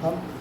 ああ。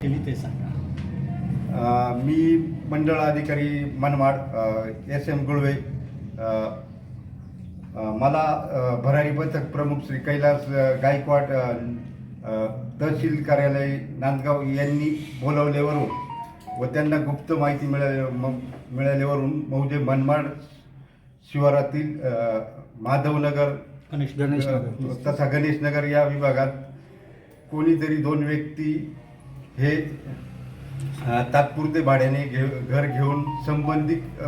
केली ते सांगा मी मंडळ अधिकारी मनमाड एस एम गुळवे मला भरारी पथक प्रमुख श्री कैलास गायकवाड तहसील कार्यालय नांदगाव यांनी बोलावल्यावरून व त्यांना गुप्त माहिती मिळाल्या म- मिळाल्यावरून मौजे मनमाड शिवारातील माधवनगर गणेश अ, तथा गणेश नगर या विभागात कोणीतरी दोन व्यक्ती हे तात्पुरते भाड्याने घे घर घेऊन संबंधित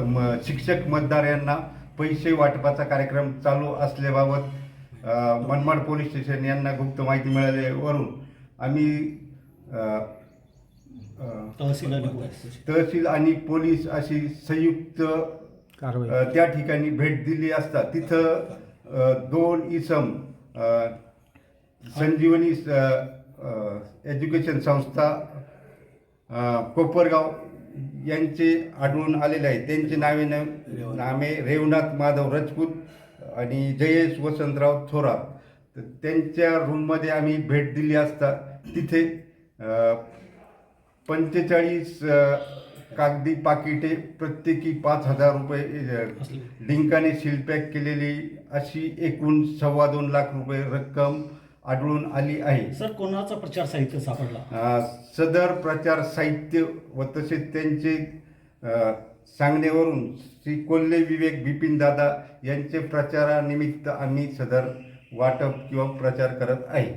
शिक्षक मतदार यांना पैसे वाटपाचा कार्यक्रम चालू असल्याबाबत मनमाड पोलीस स्टेशन यांना गुप्त माहिती मिळाल्यावरून आम्ही तहसील आणि पोलीस. तहसील आणि पोलीस अशी संयुक्त अ, त्या ठिकाणी भेट दिली असता तिथं अ, दोन इसम अ, संजीवनी स- अ, एज्युकेशन संस्था अ, कोपरगाव यांचे आढळून आलेले आहे त्यांचे नावे न- नामे रेवनाथ माधव राजपूत आणि जयेश वसंतराव थोरात. तर त्यांच्या रूममध्ये आम्ही भेट दिली असता. तिथे अ, पंचेचाळीस कागदी पाकिटे प्रत्येकी पाच हजार रुपये अ, लिंकाने सीलपॅक केलेली अशी एकूण सव्वा दोन लाख रुपये रक्कम आढळून आली आहे. सर कोणाचा प्रचार साहित्य सापडला? सदर प्रचार साहित्य व तसेच त्यांचे सांगण्यावरून श्री कोल्हे विवेक बिपिन दादा यांचे प्रचारानिमित्त आम्ही सदर वाटप किंवा प्रचार करत आहे.